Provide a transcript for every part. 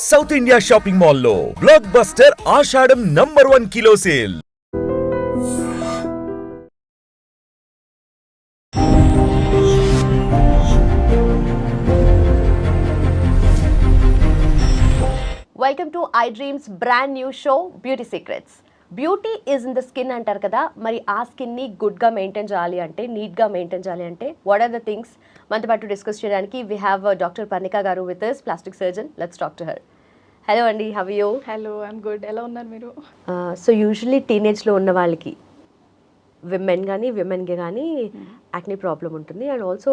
South India shopping మాల్లో blockbuster Ashadam number one kilo sale welcome to I dreams brand new show beauty secrets beauty is in the skin అంటారు కదా మరి ఆ స్కిన్ని గుడ్గా maintain చేయాలి అంటే నీట్గా మెయింటైన్ చేయాలి అంటే వాట్ ఆర్ ద థింగ్స్ మనతో పాటు డిస్కస్ చేయడానికి we have doctor Parnika garu with plastic surgeon let's doctor her hello అండి how you hello I'm good ఎలా ఉన్నారు మీరు? సో యూజువలీ టీనేజ్లో ఉన్న వాళ్ళకి విమెన్ కానీ విమెన్కి కానీ యాక్నీ ప్రాబ్లం ఉంటుంది. అండ్ ఆల్సో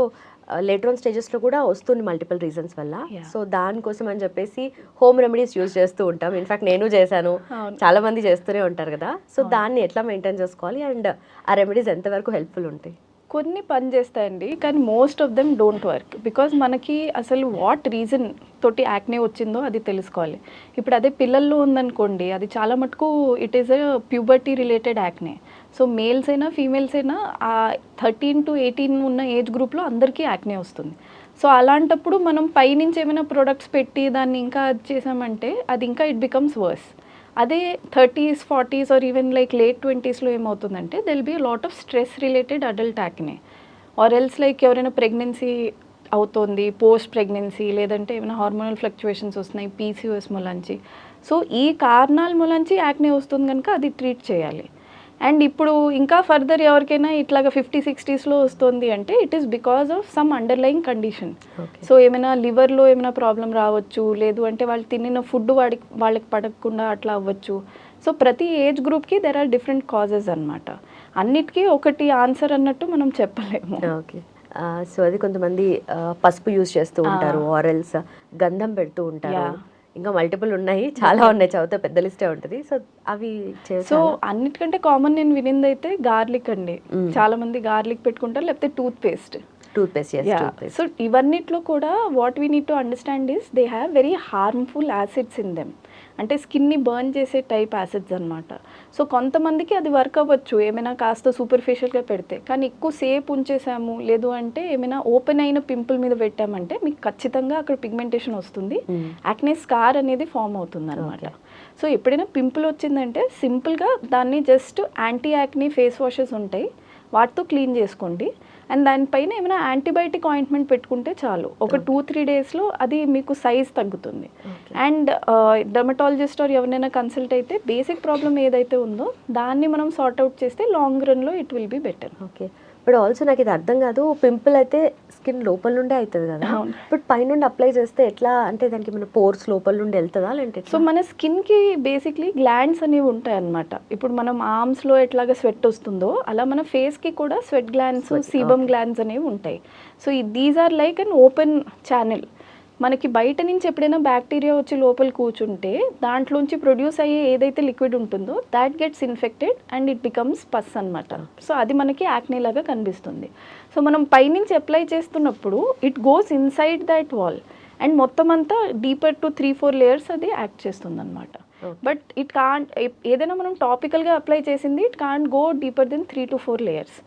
లేటర్ ఆన్ స్టేజెస్లో కూడా వస్తుంది మల్టిపుల్ రీజన్స్ వల్ల. సో దానికోసం అని చెప్పేసి హోమ్ రెమెడీస్ యూజ్ చేస్తూ ఉంటాం. ఇన్ఫాక్ట్ నేను చేశాను. అవును. చాలా మంది చేస్తూనే ఉంటారు కదా. సో దాన్ని ఎట్లా మెయింటైన్ చేసుకోవాలి? అండ్ ఆ రెమెడీస్ ఎంతవరకు హెల్ప్ఫుల్ ఉంటాయి? కొన్ని పని చేస్తాయండి కానీ most of them don't work because మనకి అసలు వాట్ రీజన్ తోటి యాక్నే వచ్చిందో అది తెలుసుకోవాలి. ఇప్పుడు అదే పిల్లల్లో ఉందనుకోండి అది చాలా మటుకు it is a puberty related acne so males అయినా ఫీమేల్స్ అయినా ఆ థర్టీన్ టు ఎయిటీన్ ఉన్న ఏజ్ గ్రూప్లో అందరికీ యాక్నే వస్తుంది. సో అలాంటప్పుడు మనం పైనుంచి ఏమైనా ప్రొడక్ట్స్ పెట్టి దాన్ని ఇంకా అది చేసామంటే అది ఇంకా ఇట్ బికమ్స్ వర్స్ అదే thirties forties or even like late ట్వంటీస్లో ఏమవుతుందంటే they'll be lot of stress related adult acne or else like ఎవరైనా ప్రెగ్నెన్సీ అవుతుంది పోస్ట్ ప్రెగ్నెన్సీ లేదంటే ఏమైనా హార్మోనల్ ఫ్లక్చువేషన్స్ వస్తున్నాయి పీసీఓఎస్ మూలంచి. సో ఈ కారణాల మూలంచి యాక్నే వస్తుంది కనుక అది ట్రీట్ చేయాలి. అండ్ ఇప్పుడు ఇంకా ఫర్దర్ ఎవరికైనా ఇట్లాగా ఫిఫ్టీ సిక్స్టీస్లో వస్తుంది అంటే it is because of some underlying condition so ఏమైనా లివర్లో ఏమైనా ప్రాబ్లం రావచ్చు లేదు అంటే వాళ్ళు తినిన ఫుడ్ వాడికి వాళ్ళకి పడకుండా అట్లా అవ్వచ్చు. సో ప్రతి ఏజ్ గ్రూప్కి దెర్ ఆర్ డిఫరెంట్ కాజెస్ అన్నమాట. అన్నిటికీ ఒకటి ఆన్సర్ అన్నట్టు మనం చెప్పలేము. ఓకే సో అది కొంతమంది పసుపు యూజ్ చేస్తూ ఉంటారు ఆరల్స్ గంధం పెడుతూ ఉంటారు. ఇంకా మల్టిపుల్ ఉన్నాయి. చాలా ఉన్నాయి. చదివితే పెద్ద లిస్టే ఉంటుంది. సో అవి సో అన్నిటికంటే కామన్ నేను వినింది అయితే గార్లిక్ అండి. చాలా మంది గార్లిక్ పెట్టుకుంటారు. లేకపోతే toothpaste toothpaste so ఇవన్నిట్లో కూడా what we need to understand is they have very harmful acids in them అంటే స్కిన్ని బర్న్ చేసే టైప్ యాసిడ్స్ అనమాట సో కొంతమందికి అది వర్క్ అవ్వచ్చు ఏమైనా కాస్త సూపర్ఫిషియల్గా పెడితే. కానీ ఎక్కువ సేపు ఉంచేసాము లేదు అంటే ఏమైనా ఓపెన్ అయిన పింపుల్ మీద పెట్టామంటే మీకు ఖచ్చితంగా అక్కడ పిగ్మెంటేషన్ వస్తుంది. యాక్నే స్కార్ అనేది ఫామ్ అవుతుంది అనమాట సో ఎప్పుడైనా పింపుల్ వచ్చిందంటే సింపుల్గా దాన్ని just anti acne face washes ఉంటాయి. వాటితో క్లీన్ చేసుకోండి. అండ్ దానిపైన ఏమైనా యాంటీబయాటిక్ ఆయింట్మెంట్ పెట్టుకుంటే చాలు. ఒక టూ త్రీ డేస్లో అది మీకు సైజ్ తగ్గుతుంది. అండ్ డర్మటాలజిస్ట్ ఆర్ ఎవరినైనా కన్సల్ట్ అయితే బేసిక్ ప్రాబ్లం ఏదైతే ఉందో దాన్ని మనం సార్ట్ అవుట్ చేస్తే లాంగ్ రన్లో it will be better okay. But also నాకు ఇది అర్థం కాదు. పింపుల్ అయితే స్కిన్ లోపల నుండే అవుతుంది కదా. బట్ పైనుండి అప్లై చేస్తే ఎట్లా? అంటే దానికి మన పోర్స్ లోపల నుండి వెళ్తుందా లేదంటే సో మన స్కిన్కి బేసిక్లీ గ్లాండ్స్ అనేవి ఉంటాయి అన్నమాట ఇప్పుడు మనం ఆర్మ్స్లో ఎట్లాగా స్వెట్ వస్తుందో అలా మన ఫేస్కి కూడా స్వెట్ గ్లాండ్స్ సీబమ్. గ్లాండ్స్ అనేవి ఉంటాయి. So these are like an open channel మనకి బయట నుంచి ఎప్పుడైనా బ్యాక్టీరియా వచ్చి లోపల కూర్చుంటే దాంట్లోంచి ప్రొడ్యూస్ అయ్యే ఏదైతే లిక్విడ్ ఉంటుందో that gets infected and it becomes pus అనమాట సో అది మనకి యాక్నీ లాగా కనిపిస్తుంది. సో మనం పైనుంచి అప్లై చేస్తున్నప్పుడు it goes inside that wall and మొత్తం అంతా deeper to three four layers అది యాక్ట్ చేస్తుంది అనమాట. బట్ ఇట్ కాంట్ ఏదైనా మనం టాపికల్గా అప్లై చేసింది it can't go deeper than three to four layers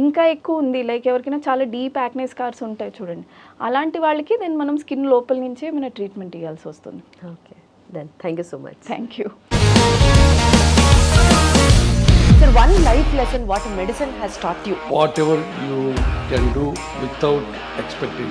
ఇంకా ఎక్కువ ఉంది. లైక్ ఎవరికైనా చాలా డీప్ యాక్నే స్కార్స్ ఉంటాయి చూడండి. అలాంటి వాళ్ళకి దెన్ మనం స్కిన్ లోపల నుంచే ఏమైనా ట్రీట్మెంట్ ఇవ్వాల్సి వస్తుంది. Okay then thank you so much thank you sir one life lesson what medicine has taught you whatever you can do without expecting.